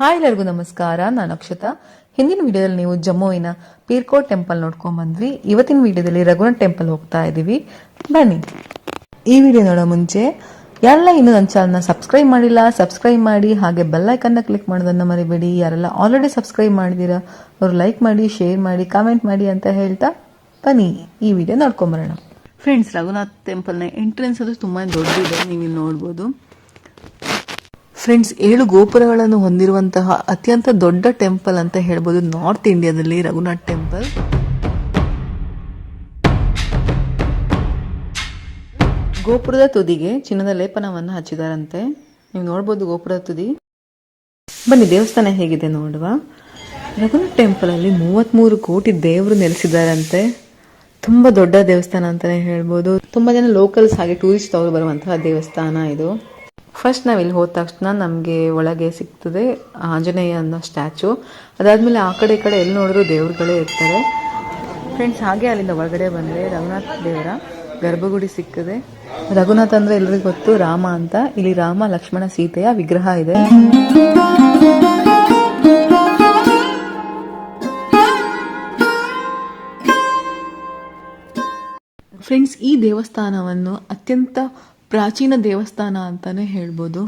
Hi ಎಲ್ಲರಿಗೂ ನಮಸ್ಕಾರ, ನಾನು ಅಕ್ಷತಾ. ಹಿಂದಿನ ವಿಡಿಯೋದಲ್ಲಿ ನೀವು ಜಮ್ಮುವಿನ ಪೀರ್ಕೋಟ್ ಟೆಂಪಲ್ ನೋಡ್ಕೊಂಡ್ ಬಂದ್ವಿ. ಇವತ್ತಿನ ವಿಡಿಯೋದಲ್ಲಿ ರಘುನಾಥ್ ಟೆಂಪಲ್ ಹೋಗ್ತಾ ಇದೀವಿ. ಬನ್ನಿ. ಈ ವಿಡಿಯೋ ನೋಡೋ ಮುಂಚೆ, ಯಾರೆಲ್ಲ ಇನ್ನೂ ನನ್ನ ಚಾನಲ್ನ ಸಬ್ಸ್ಕ್ರೈಬ್ ಮಾಡಿಲ್ಲ, ಸಬ್ಸ್ಕ್ರೈಬ್ ಮಾಡಿ, ಹಾಗೆ ಬೆಲ್ ಐಕನ್ನ ಕ್ಲಿಕ್ ಮಾಡೋದನ್ನ ಮರಿಬೇಡಿ. ಯಾರೆಲ್ಲ ಆಲ್ರೆಡಿ ಸಬ್ಸ್ಕ್ರೈಬ್ ಮಾಡಿದೀರ ಅವರು ಲೈಕ್ ಮಾಡಿ ಶೇರ್ ಮಾಡಿ ಕಾಮೆಂಟ್ ಮಾಡಿ ಅಂತ ಹೇಳ್ತಾ ಬನ್ನಿ. ಈ ವಿಡಿಯೋ ನೋಡ್ಕೊಂಬರೋಣ ಫ್ರೆಂಡ್ಸ್ ರಘುನಾಥ್ ಟೆಂಪಲ್ನ ಎಂಟ್ರೆನ್ಸ್ ಅದು ತುಂಬಾ ದೊಡ್ಡದಿದೆ ನೀವು ನೋಡ್ಬೋದು. ಫ್ರೆಂಡ್ಸ್ ಏಳು ಗೋಪುರಗಳನ್ನು ಹೊಂದಿರುವಂತಹ ಅತ್ಯಂತ ದೊಡ್ಡ ಟೆಂಪಲ್ ಅಂತ ಹೇಳ್ಬೋದು ನಾರ್ತ್ ಇಂಡಿಯಾದಲ್ಲಿ ರಘುನಾಥ್ ಟೆಂಪಲ್ ಗೋಪುರದ ತುದಿಗೆ ಚಿನ್ನದ ಲೇಪನವನ್ನು ಹಚ್ಚಿದಾರಂತೆ. ನೀವು ನೋಡ್ಬೋದು ಗೋಪುರದ ತುದಿ. ಬನ್ನಿ, ದೇವಸ್ಥಾನ ಹೇಗಿದೆ ನೋಡುವ. ರಘುನಾಥ್ ಟೆಂಪಲ್ ಅಲ್ಲಿ ಮೂವತ್ಮೂರು ಕೋಟಿ ದೇವರು ನೆಲೆಸಿದ್ದಾರಂತೆ ತುಂಬಾ ದೊಡ್ಡ ದೇವಸ್ಥಾನ ಅಂತಾನೆ ಹೇಳ್ಬೋದು. ತುಂಬಾ ಜನ ಲೋಕಲ್ಸ್ ಹಾಗೆ ಟೂರಿಸ್ಟ್ ಅವರು ಬರುವಂತಹ ದೇವಸ್ಥಾನ ಇದು. ಫಸ್ಟ್ ನಾವು ಇಲ್ಲಿ ಹೋದ ತಕ್ಷಣ ನಮಗೆ ಒಳಗೆ ಸಿಗ್ತದೆ ಆಂಜನೇಯ ಅನ್ನೋ ಸ್ಟ್ಯಾಚು ಅದಾದ್ಮೇಲೆ ಆ ಕಡೆ ಈ ಕಡೆ ಎಲ್ಲಿ ನೋಡಿದ್ರು ದೇವರುಗಳೇ ಇರ್ತಾರೆ. ಫ್ರೆಂಡ್ಸ್ ಹಾಗೆ ಅಲ್ಲಿಂದ ಒಳಗಡೆ ಬಂದರೆ ರಘುನಾಥ್ ದೇವರ ಗರ್ಭಗುಡಿ ಸಿಕ್ಕಿದೆ ರಘುನಾಥ್ ಅಂದ್ರೆ ಎಲ್ರಿಗೂ ಗೊತ್ತು ರಾಮ ಅಂತ. ಇಲ್ಲಿ ರಾಮ ಲಕ್ಷ್ಮಣ ಸೀತೆಯ ವಿಗ್ರಹ ಇದೆ. ಫ್ರೆಂಡ್ಸ್, ಈ ದೇವಸ್ಥಾನವನ್ನು ಅತ್ಯಂತ ಪ್ರಾಚೀನ ದೇವಸ್ಥಾನ ಅಂತಾನೆ ಹೇಳ್ಬೋದು.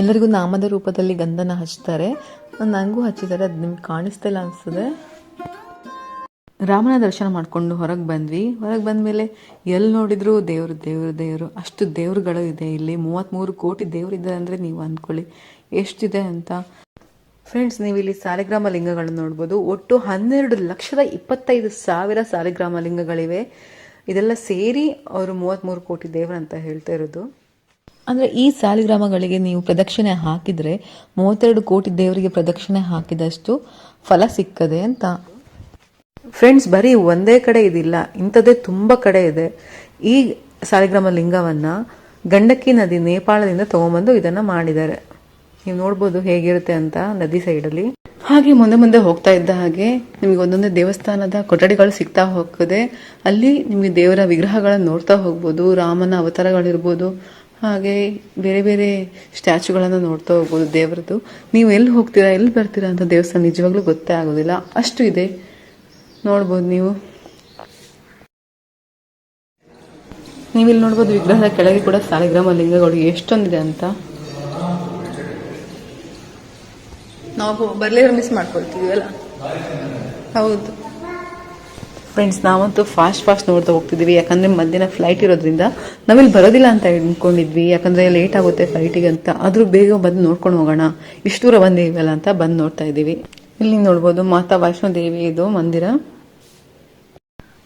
ಎಲ್ಲರಿಗೂ ನಾಮದ ರೂಪದಲ್ಲಿ ಗಂಧನ ಹಚ್ತಾರೆ. ನನಗೂ ಹಚ್ಚಿದ್ದಾರೆ, ಅದು ನಿಮ್ಗೆ ಕಾಣಿಸ್ತಾ ಇಲ್ಲ ಅನಿಸ್ತದೆ ರಾಮನ ದರ್ಶನ ಮಾಡ್ಕೊಂಡು ಹೊರಗೆ ಬಂದ್ವಿ. ಹೊರಗೆ ಬಂದ್ಮೇಲೆ ಎಲ್ಲಿ ನೋಡಿದ್ರು ದೇವರು ದೇವರು ದೇವರು. ಅಷ್ಟು ದೇವ್ರುಗಳು ಇದೆ ಇಲ್ಲಿ. ಮೂವತ್ತ್ಮೂರು ಕೋಟಿ ದೇವ್ರಿದ್ದಾರೆ ಅಂದರೆ ನೀವು ಅಂದ್ಕೊಳ್ಳಿ. ಎಷ್ಟಿದೆ ಅಂತ ಫ್ರೆಂಡ್ಸ್ ನೀವು ಇಲ್ಲಿ ಸಾಲಿಗ್ರಾಮ ಲಿಂಗಗಳನ್ನು ನೋಡ್ಬೋದು. ಒಟ್ಟು ಹನ್ನೆರಡು ಲಕ್ಷದ ಇಪ್ಪತ್ತೈದು ಸಾವಿರ ಸಾಲಿಗ್ರಾಮ ಲಿಂಗಗಳಿವೆ. ಇದೆಲ್ಲ ಸೇರಿ ಅವರು ಮೂವತ್ತ್ಮೂರು ಕೋಟಿ ದೇವರಂತ ಹೇಳ್ತಾ ಇರೋದು. ಅಂದರೆ ಈ ಸಾಲಿಗ್ರಾಮಗಳಿಗೆ ನೀವು ಪ್ರದಕ್ಷಿಣೆ ಹಾಕಿದರೆ ಮೂವತ್ತೆರಡು ಕೋಟಿ ದೇವರಿಗೆ ಪ್ರದಕ್ಷಿಣೆ ಹಾಕಿದಷ್ಟು ಫಲ ಸಿಕ್ಕದೆ ಅಂತ. ಫ್ರೆಂಡ್ಸ್ ಬರೀ ಒಂದೇ ಕಡೆ ಇದಿಲ್ಲ. ಇಂಥದ್ದೇ ತುಂಬ ಕಡೆ ಇದೆ. ಈ ಸಾಲಿಗ್ರಾಮ ಲಿಂಗವನ್ನು ಗಂಡಕಿ ನದಿ ನೇಪಾಳದಿಂದ ತಗೊಂಬಂದು ಇದನ್ನು ಮಾಡಿದ್ದಾರೆ. ನೀವು ನೋಡ್ಬೋದು ಹೇಗಿರುತ್ತೆ ಅಂತ ನದಿ ಸೈಡಲ್ಲಿ ಹಾಗೆ ಮುಂದೆ ಮುಂದೆ ಹೋಗ್ತಾ ಇದ್ದ ಹಾಗೆ ನಿಮಗೆ ಒಂದೊಂದೇ ದೇವಸ್ಥಾನದ ಕೊಠಡಿಗಳು ಸಿಗ್ತಾ ಹೋಗ್ತದೆ. ಅಲ್ಲಿ ನಿಮಗೆ ದೇವರ ವಿಗ್ರಹಗಳನ್ನು ನೋಡ್ತಾ ಹೋಗ್ಬೋದು, ರಾಮನ ಅವತಾರಗಳಿರ್ಬೋದು, ಹಾಗೆ ಬೇರೆ ಬೇರೆ ಸ್ಟ್ಯಾಚುಗಳನ್ನು ನೋಡ್ತಾ ಹೋಗ್ಬೋದು ದೇವರದ್ದು. ನೀವು ಎಲ್ಲಿ ಹೋಗ್ತೀರಾ, ಎಲ್ಲಿ ಬರ್ತೀರಾ ಅಂತ ದೇವಸ್ಥಾನ ನಿಜವಾಗ್ಲೂ ಗೊತ್ತೇ ಆಗೋದಿಲ್ಲ. ಅಷ್ಟು ಇದೆ. ನೋಡ್ಬೋದು ನೀವು. ನೀವು ಇಲ್ಲಿ ನೋಡ್ಬೋದು ವಿಗ್ರಹದ ಕೆಳಗೆ ಕೂಡ ಸಾಲಿಗ್ರಾಮ ಲಿಂಗಗಳು ಎಷ್ಟೊಂದಿದೆ ಅಂತ. ನಾವು ಬರ್ಲಿರೋ ಮಿಸ್ ಮಾಡ್ಕೊಳ್ತಿದೀವಲ್ಲ ಹೌದು. ಫ್ರೆಂಡ್ಸ್ ನಾವಂತೂ ಫಾಸ್ಟ್ ಫಾಸ್ಟ್ ನೋಡ್ತಾ ಹೋಗ್ತಿದ್ವಿ. ಯಾಕಂದ್ರೆ ಮಧ್ಯಾಹ್ನ ಫ್ಲೈಟ್ ಇರೋದ್ರಿಂದ ನಾವಿಲ್ಲಿ ಬರೋದಿಲ್ಲ ಅಂತ ಅಂದ್ಕೊಂಡಿದ್ವಿ ಯಾಕಂದ್ರೆ ಲೇಟ್ ಆಗುತ್ತೆ ಫ್ಲೈಟಿಗೆ ಅಂತ. ಆದ್ರೂ ಬೇಗ ಬಂದು ನೋಡ್ಕೊಂಡು ಹೋಗೋಣ. ಇಷ್ಟು ದೂರ ಬಂದಿವಲ್ಲ ಅಂತ ಬಂದು ನೋಡ್ತಾ ಇದ್ದೀವಿ. ಇಲ್ಲಿ ನೋಡ್ಬೋದು ಮಾತಾ ವೈಷ್ಣೋ ದೇವಿ ಇದು ಮಂದಿರ.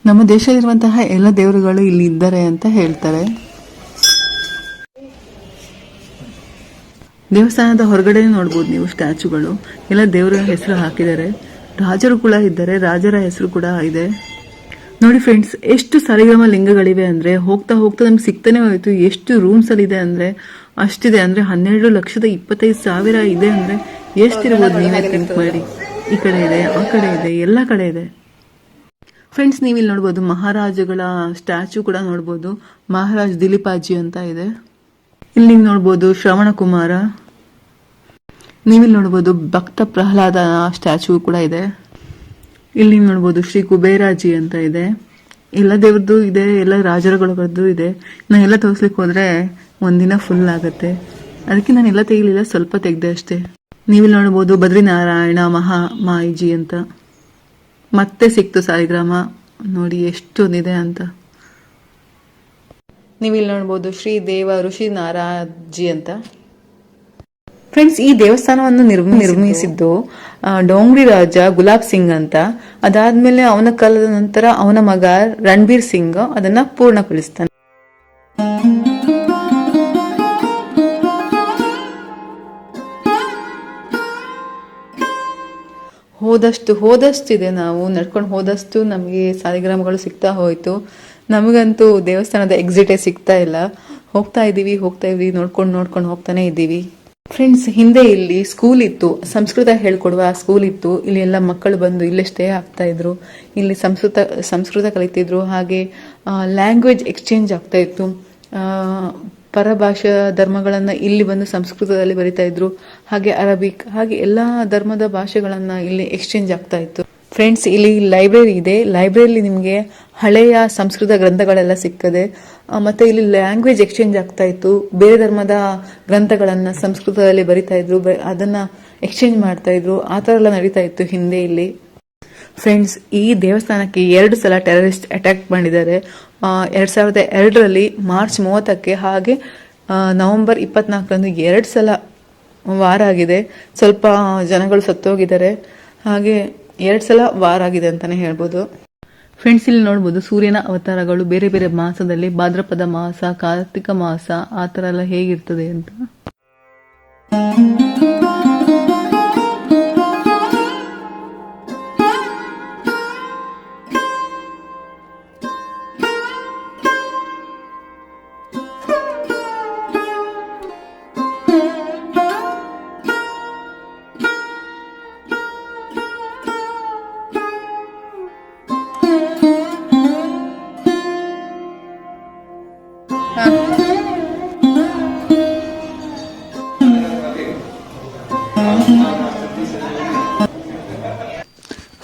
ನಮ್ಮ ದೇಶದಲ್ಲಿರುವಂತಹ ಎಲ್ಲ ದೇವರುಗಳು ಇಲ್ಲಿ ಇದ್ದಾರೆ ಅಂತ ಹೇಳ್ತಾರೆ. ದೇವಸ್ಥಾನದ ಹೊರಗಡೆ ನೋಡ್ಬೋದು ನೀವು ಸ್ಟ್ಯಾಚುಗಳು. ಎಲ್ಲ ದೇವರ ಹೆಸರು ಹಾಕಿದ್ದಾರೆ. ರಾಜರು ಕೂಡ ಇದ್ದಾರೆ. ರಾಜರ ಹೆಸರು ಕೂಡ ಇದೆ. ನೋಡಿ ಫ್ರೆಂಡ್ಸ್, ಎಷ್ಟು ಸರಿಗಮ ಲಿಂಗಗಳಿವೆ ಅಂದ್ರೆ, ಹೋಗ್ತಾ ಹೋಗ್ತಾ ನಮ್ಗೆ ಸಿಗ್ತಾನೆ ಹೋಯ್ತು. ಎಷ್ಟು ರೂಮ್ಸ್ ಅಲ್ಲಿ ಇದೆ ಅಂದ್ರೆ, ಅಷ್ಟಿದೆ ಅಂದ್ರೆ, ಹನ್ನೆರಡು ಲಕ್ಷದ ಇಪ್ಪತ್ತೈದು ಸಾವಿರ ಇದೆ ಅಂದ್ರೆ, ಎಷ್ಟಿರ್ಬೋದು ನೀವೇ ಥಿಂಕ್ ಮಾಡಿ. ಈ ಕಡೆ ಇದೆ, ಆ ಕಡೆ ಇದೆ, ಎಲ್ಲ ಕಡೆ ಇದೆ. ಫ್ರೆಂಡ್ಸ್ ನೀವು ಇಲ್ಲಿ ನೋಡ್ಬೋದು ಮಹಾರಾಜಗಳ ಸ್ಟ್ಯಾಚು ಕೂಡ ನೋಡ್ಬೋದು. ಮಹಾರಾಜ್ ದಿಲೀಪಾಜಿ ಅಂತ ಇದೆ. ಇಲ್ಲಿ ನೀವು ಶ್ರವಣ ಕುಮಾರ. ನೀವಿಲ್ಲಿ ನೋಡ್ಬೋದು ಭಕ್ತ ಪ್ರಹ್ಲಾದ ಸ್ಟ್ಯಾಚು ಕೂಡ ಇದೆ. ಇಲ್ಲಿ ನೋಡ್ಬೋದು ಶ್ರೀ ಕುಬೇರಾಜಿ ಅಂತ ಇದೆ. ಎಲ್ಲ ದೇವ್ರದ್ದು ಇದೆ, ಎಲ್ಲ ರಾಜರುಗಳದ್ದು ಇದೆ. ನಾ ಎಲ್ಲ ತೋರಿಸ್ಲಿಕ್ಕೆ ಹೋದ್ರೆ ಒಂದಿನ ಫುಲ್ ಆಗುತ್ತೆ. ಅದಕ್ಕೆ ನಾನು ಎಲ್ಲ ತೆಗಿಲಿಲ್ಲ, ಸ್ವಲ್ಪ ತೆಗ್ದೆ ಅಷ್ಟೇ. ನೀವಿಲ್ಲಿ ನೋಡ್ಬೋದು ಬದ್ರಿನಾರಾಯಣ ಮಹಾ ಮಾಯಿಜಿ ಅಂತ. ಮತ್ತೆ ಸಿಕ್ತು ಸಾಯಿಗ್ರಾಮ. ನೋಡಿ ಎಷ್ಟೊಂದಿದೆ ಅಂತ. ನೀವು ಇಲ್ಲಿ ನೋಡ್ಬೋದು ಶ್ರೀ ದೇವ ಋಷಿ ನಾರಾಜಿ ಅಂತ. ಫ್ರೆಂಡ್ಸ್ ಈ ದೇವಸ್ಥಾನವನ್ನು ನಿರ್ಮ ನಿರ್ಮಿಸಿದ್ದು ಡೋಂಗ್ರಿ ರಾಜ ಗುಲಾಬ್ ಸಿಂಗ್ ಅಂತ. ಅದಾದ್ಮೇಲೆ ಅವನ ಕಾಲದ ನಂತರ ಅವನ ಮಗ ರಣಬೀರ್ ಸಿಂಗ್ ಅದನ್ನ ಪೂರ್ಣಗೊಳಿಸ್ತಾನೆ. ಹೋದಷ್ಟು ಹೋದಷ್ಟಿದೆ ನಾವು. ನಡ್ಕೊಂಡು ಹೋದಷ್ಟು ನಮಗೆ ಸಾಲಿಗ್ರಾಮಗಳು ಸಿಗ್ತಾ ಹೋಯ್ತು. ನಮಗಂತೂ ದೇವಸ್ಥಾನದ ಎಕ್ಸಿಟೇ ಸಿಗ್ತಾ ಇಲ್ಲ. ಹೋಗ್ತಾ ಇದ್ದೀವಿ ಹೋಗ್ತಾ ಇದ್ದೀವಿ, ನೋಡ್ಕೊಂಡು ನೋಡ್ಕೊಂಡು ಹೋಗ್ತಾನೆ ಇದ್ದೀವಿ. ಫ್ರೆಂಡ್ಸ್ ಹಿಂದೆ ಇಲ್ಲಿ ಸ್ಕೂಲ್ ಇತ್ತು. ಸಂಸ್ಕೃತ ಹೇಳ್ಕೊಡುವ ಸ್ಕೂಲ್ ಇತ್ತು. ಇಲ್ಲಿ ಎಲ್ಲ ಮಕ್ಕಳು ಬಂದು ಇಲ್ಲೇ ಸ್ಟೇ ಆಗ್ತಾ ಇದ್ರು. ಇಲ್ಲಿ ಸಂಸ್ಕೃತ ಸಂಸ್ಕೃತ ಕಲಿತಿದ್ರು. ಹಾಗೆ ಲ್ಯಾಂಗ್ವೇಜ್ ಎಕ್ಸ್ಚೇಂಜ್ ಆಗ್ತಾ ಇತ್ತು. ಪರಭಾಷಾ ಧರ್ಮಗಳನ್ನು ಇಲ್ಲಿ ಬಂದು ಸಂಸ್ಕೃತದಲ್ಲಿ ಬರಿತಾ ಇದ್ರು. ಹಾಗೆ ಅರಬಿಕ್ ಹಾಗೆ ಎಲ್ಲ ಧರ್ಮದ ಭಾಷೆಗಳನ್ನು ಇಲ್ಲಿ ಎಕ್ಸ್ಚೇಂಜ್ ಆಗ್ತಾ ಇತ್ತು. ಫ್ರೆಂಡ್ಸ್ ಇಲ್ಲಿ ಲೈಬ್ರರಿ ಇದೆ. ಲೈಬ್ರರಿಲಿ ನಿಮಗೆ ಹಳೆಯ ಸಂಸ್ಕೃತ ಗ್ರಂಥಗಳೆಲ್ಲ ಸಿಗ್ತದೆ. ಮತ್ತು ಇಲ್ಲಿ ಲ್ಯಾಂಗ್ವೇಜ್ ಎಕ್ಸ್ಚೇಂಜ್ ಆಗ್ತಾ ಇತ್ತು. ಬೇರೆ ಧರ್ಮದ ಗ್ರಂಥಗಳನ್ನು ಸಂಸ್ಕೃತದಲ್ಲಿ ಬರಿತಾ ಇದ್ರು. ಅದನ್ನ ಎಕ್ಸ್ಚೇಂಜ್ ಮಾಡ್ತಾ ಇದ್ರು. ಆ ಥರ ಎಲ್ಲ ನಡೀತಾ ಇತ್ತು ಹಿಂದೆ ಇಲ್ಲಿ. ಫ್ರೆಂಡ್ಸ್ ಈ ದೇವಸ್ಥಾನಕ್ಕೆ ಎರಡು ಸಲ ಟೆರರಿಸ್ಟ್ ಅಟ್ಯಾಕ್ ಮಾಡಿದ್ದಾರೆ. ಎರಡು ಸಾವಿರದ ಎರಡರಲ್ಲಿ ಮಾರ್ಚ್ ಮೂವತ್ತಕ್ಕೆ ಹಾಗೆ ನವೆಂಬರ್ ಇಪ್ಪತ್ನಾಲ್ಕರಂದು ಎರಡು ಸಲ ವಾರ ಆಗಿದೆ. ಸ್ವಲ್ಪ ಜನಗಳು ಸತ್ತೋಗಿದ್ದಾರೆ. ಹಾಗೆ ಎರಡು ಸಲ ವಾರ ಆಗಿದೆ ಅಂತಾನೆ ಹೇಳ್ಬೋದು. ಫ್ರೆಂಡ್ಸ್ ಇಲ್ಲಿ ನೋಡ್ಬೋದು, ಸೂರ್ಯನ ಅವತಾರಗಳು ಬೇರೆ ಬೇರೆ ಮಾಸದಲ್ಲಿ ಭಾದ್ರಪದ ಮಾಸ, ಕಾರ್ತಿಕ ಮಾಸ, ಆ ಥರ ಎಲ್ಲ ಹೇಗಿರ್ತದೆ ಅಂತ.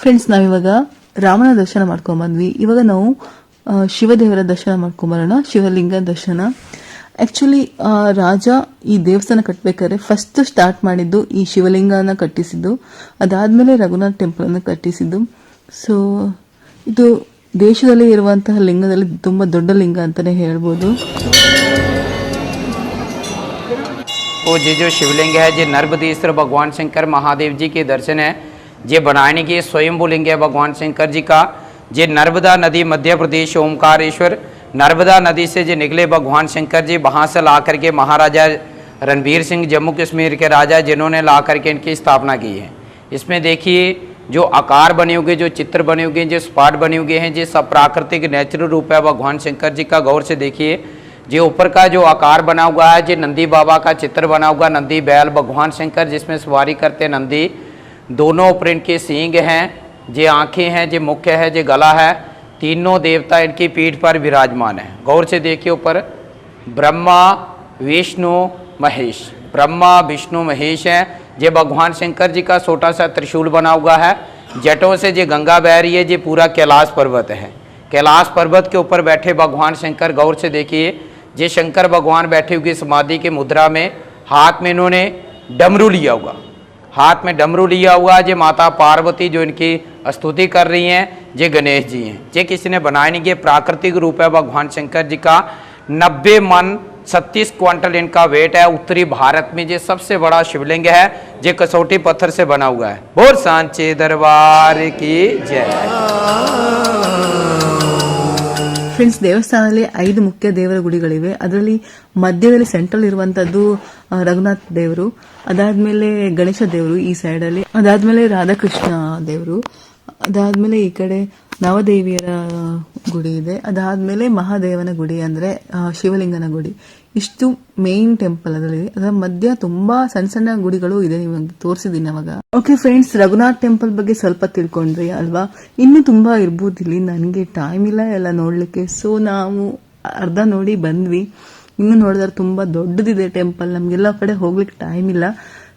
ಫ್ರೆಂಡ್ಸ್ ನಾವಿವಾಗ ರಾಮನ ದರ್ಶನ ಮಾಡ್ಕೊಂಡ್ ಬಂದ್ವಿ ಇವಾಗ ನಾವು ಆ, ಶಿವದೇವರ ದರ್ಶನ ಮಾಡ್ಕೊಂಬರೋಣ ಶಿವಲಿಂಗ ದರ್ಶನ ಆಕ್ಚುಲಿ ರಾಜ ಈ ದೇವಸ್ಥಾನ ಕಟ್ಟಬೇಕಾದ್ರೆ ಫಸ್ಟ್ ಸ್ಟಾರ್ಟ್ ಮಾಡಿದ್ದು ಈ ಶಿವಲಿಂಗನ ಕಟ್ಟಿಸಿದ್ದು ಅದಾದ್ಮೇಲೆ ರಘುನಾಥ್ ಟೆಂಪಲ್ ಅನ್ನು ಕಟ್ಟಿಸಿದ್ದು ಸೊ ಇದು ದೇಶದಲ್ಲಿ ಇರುವಂತಹ ಲಿಂಗದಲ್ಲಿ ತುಂಬಾ ದೊಡ್ಡ ಲಿಂಗ ಅಂತಾನೆ ಹೇಳ್ಬೋದು वो ये जो शिवलिंग है ये नर्मदेश्वर भगवान शंकर महादेव जी के दर्शन है ये बनाने के स्वयंभू लिंग है भगवान शंकर जी का। ये नर्मदा नदी मध्य प्रदेश ओमकारेश्वर, नर्मदा नदी से जो निकले भगवान शंकर जी, वहाँ से ला करके महाराजा रणबीर सिंह, जम्मू कश्मीर के राजा, जिन्होंने ला करके इनकी स्थापना की है। इसमें देखिए, जो आकार बने हुए, जो चित्र बने हुए, जो स्पॉट बने हुए हैं ये सब प्राकृतिक नेचुरल रूप है भगवान शंकर जी का, गौर से देखिए, जो ऊपर का जो आकार बना हुआ है, जो नंदी बाबा का चित्र बना हुआ, नंदी बैल भगवान शंकर जिसमें सवारी करते नंदी दोनों ऊपर इनके सींग हैं, जे आँखें हैं, जे मुख्य है, जे गला है, तीनों देवता इनकी पीठ पर विराजमान है। गौर से देखिए ऊपर, ब्रह्मा, विष्णु, महेश। ब्रह्मा, विष्णु, महेश है। जे भगवान शंकर जी का छोटा सा त्रिशूल बना हुआ है, जटों से जे गंगा बह रही है ये पूरा कैलाश पर्वत है। कैलाश पर्वत के ऊपर बैठे भगवान शंकर, गौर से देखिए, जे शंकर भगवान बैठे हुए समाधि के मुद्रा में, हाथ में इन्होंने डमरू लिया हुआ। हाथ में डमरू लिया हुआ ये माता पार्वती जो इनकी स्तुति कर रही हैं, जे गणेश जी हैं। ये किसी ने बनाया नहीं, ये प्राकृतिक रूप है भगवान शंकर जी का। नब्बे मन छत्तीस क्विंटल इनका वेट है। उत्तरी भारत में ये सबसे बड़ा शिवलिंग है ये कसौटी पत्थर से बना हुआ है। बोल सांचे दरबार की जय। ಫ್ರೆಂಡ್ಸ್ ದೇವಸ್ಥಾನದಲ್ಲಿ ಐದು ಮುಖ್ಯ ದೇವರ ಗುಡಿಗಳಿವೆ. ಅದರಲ್ಲಿ ಮಧ್ಯದಲ್ಲಿ ಸೆಂಟ್ರಲ್ ಇರುವಂತದ್ದು ರಘುನಾಥ್ ದೇವರು, ಅದಾದ್ಮೇಲೆ ಗಣೇಶ ದೇವರು ಈ ಸೈಡ್ ಅಲ್ಲಿ, ಅದಾದ್ಮೇಲೆ ರಾಧಾಕೃಷ್ಣ ದೇವರು, ಅದಾದ್ಮೇಲೆ ಈ ಕಡೆ ನವದೇವಿಯರ ಗುಡಿ ಇದೆ. ಅದಾದ್ಮೇಲೆ ಮಹಾದೇವನ ಗುಡಿ ಅಂದ್ರೆ ಶಿವಲಿಂಗನ ಗುಡಿ. ಇಷ್ಟು ಮೇನ್ ಟೆಂಪಲ್ ಅದರಲ್ಲಿ. ಅದರ ಮಧ್ಯ ತುಂಬಾ ಸಣ್ಣ ಸಣ್ಣ ಗುಡಿಗಳು ಇದೆ ನೀವು ತೋರಿಸಿದೀನಿ ಅವಾಗ ಓಕೆ ಫ್ರೆಂಡ್ಸ್ ರಘುನಾಥ್ ಟೆಂಪಲ್ ಬಗ್ಗೆ ಸ್ವಲ್ಪ ತಿಳ್ಕೊಂಡ್ರಿ ಅಲ್ವಾ? ಇನ್ನು ತುಂಬಾ ಇರ್ಬೋದು ಇಲ್ಲಿ. ನನಗೆ ಟೈಮ್ ಇಲ್ಲ ಎಲ್ಲ ನೋಡ್ಲಿಕ್ಕೆ. ಸೊ ನಾವು ಅರ್ಧ ನೋಡಿ ಬಂದ್ವಿ. ಇನ್ನು ನೋಡಿದ್ರೆ ತುಂಬಾ ದೊಡ್ಡದಿದೆ ಟೆಂಪಲ್ ನಮ್ಗೆಲ್ಲ ಕಡೆ ಹೋಗ್ಲಿಕ್ಕೆ ಟೈಮ್ ಇಲ್ಲ.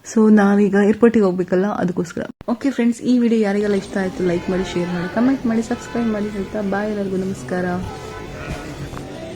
ಸೊ ನಾವೀಗ ಏರ್ಪೋರ್ಟಿಗೆ ಹೋಗ್ಬೇಕಲ್ಲ, ಅದಕ್ಕೋಸ್ಕರ. ಓಕೆ ಫ್ರೆಂಡ್ಸ್ ಈ ವಿಡಿಯೋ ಯಾರಿಗೆಲ್ಲ ಇಷ್ಟ ಆಯ್ತು ಲೈಕ್ ಮಾಡಿ ಶೇರ್ ಮಾಡಿ ಕಮೆಂಟ್ ಮಾಡಿ ಸಬ್ಸ್ಕ್ರೈಬ್ ಮಾಡಿ ಹೇಳ್ತಾ ಬಾಯ್ ಎಲ್ಲರಿಗೂ ನಮಸ್ಕಾರ.